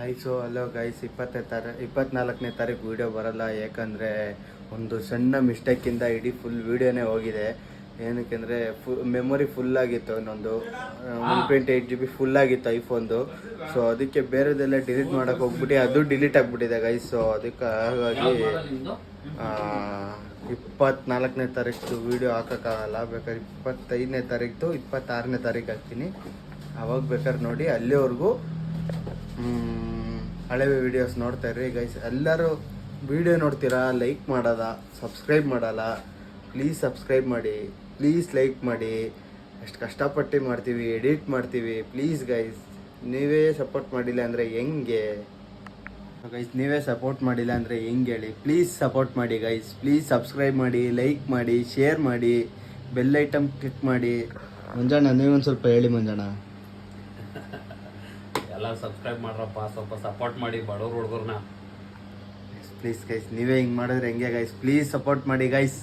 Hi so hello guys ಇಪ್ಪತ್ತನೇ ತಾರೀ ಇಪ್ಪತ್ನಾಲ್ಕನೇ ತಾರೀಕು ವೀಡಿಯೋ ಬರಲ್ಲ. ಯಾಕಂದರೆ ಒಂದು ಸಣ್ಣ ಮಿಸ್ಟೇಕಿಂದ ಇಡೀ ಫುಲ್ ವೀಡಿಯೋನೇ ಹೋಗಿದೆ. ಏನಕ್ಕೆಂದರೆ ಫುಲ್ ಮೆಮೊರಿ ಫುಲ್ ಆಗಿತ್ತು ಇನ್ನೊಂದು one twenty eight G B full ಆಗಿತ್ತು ಐಫೋನ್ದು ಸೊ ಅದಕ್ಕೆ ಬೇರೆದೆಲ್ಲ ಡಿಲೀಟ್ ಮಾಡೋಕೆ ಹೋಗ್ಬಿಟ್ಟು ಅದು ಡಿಲೀಟ್ ಆಗಿಬಿಟ್ಟಿದೆ ಗೈಸ್ ಸೊ ಅದಕ್ಕೆ ಹಾಗಾಗಿ ಇಪ್ಪತ್ನಾಲ್ಕನೇ ತಾರೀಕು ವೀಡಿಯೋ ಹಾಕೋಕ್ಕಾಗಲ್ಲ. ಬೇಕಾದ್ರೆ ಇಪ್ಪತ್ತೈದನೇ ತಾರೀಕು ಇಪ್ಪತ್ತಾರನೇ ತಾರೀಕು ಹಾಕ್ತೀನಿ. ಅವಾಗ ಬೇಕಾದ್ರೆ ನೋಡಿ ಅಲ್ಲಿವರೆಗೂ ಹಳೆ ವಿಡಿಯೋಸ್ ನೋಡ್ತಾ ಇರ್ರಿ ಗೈಸ್ ಎಲ್ಲರೂ ವಿಡಿಯೋ ನೋಡ್ತೀರಾ? ಲೈಕ್ ಮಾಡಲ್ಲ ಸಬ್ಸ್ಕ್ರೈಬ್ ಮಾಡಲ್ಲ? ಪ್ಲೀಸ್ ಸಬ್ಸ್ಕ್ರೈಬ್ ಮಾಡಿ. ಪ್ಲೀಸ್ ಲೈಕ್ ಮಾಡಿ. ಅಷ್ಟು ಕಷ್ಟಪಟ್ಟು ಮಾಡ್ತೀವಿ ಎಡಿಟ್ ಮಾಡ್ತೀವಿ. ಪ್ಲೀಸ್ ಗೈಸ್ ನೀವೇ ಸಪೋರ್ಟ್ ಮಾಡಿಲ್ಲ ಅಂದರೆ ಹೆಂಗೆ? ಗೈಸ್ ನೀವೇ ಸಪೋರ್ಟ್ ಮಾಡಿಲ್ಲ ಅಂದರೆ ಹೆಂಗೆ ಹೇಳಿ? ಪ್ಲೀಸ್ ಸಪೋರ್ಟ್ ಮಾಡಿ ಗೈಸ್ ಪ್ಲೀಸ್ ಸಬ್ಸ್ಕ್ರೈಬ್ ಮಾಡಿ ಲೈಕ್ ಮಾಡಿ ಶೇರ್ ಮಾಡಿ ಬೆಲ್ ಐಟಮ್ ಕ್ಲಿಕ್ ಮಾಡಿ. ಮಂಜಣ್ಣ, ನೀವೊಂದು ಸ್ವಲ್ಪ ಹೇಳಿ ಮಂಜಣ್ಣ. ಎಲ್ಲ ಸಬ್ಸ್ಕ್ರೈಬ್ ಮಾಡ್ರಪ್ಪ, ಸ್ವಲ್ಪ ಸಪೋರ್ಟ್ ಮಾಡಿ ಬಡವ್ರ ಹುಡುಗರ್ನ. ಪ್ಲೀಸ್ ಗೈಸ್ ನೀವೇ ಹಿಂಗೆ ಮಾಡಿದ್ರೆ ಹೆಂಗೆ ಗೈಸ್ ಪ್ಲೀಸ್ ಸಪೋರ್ಟ್ ಮಾಡಿ ಗೈಸ್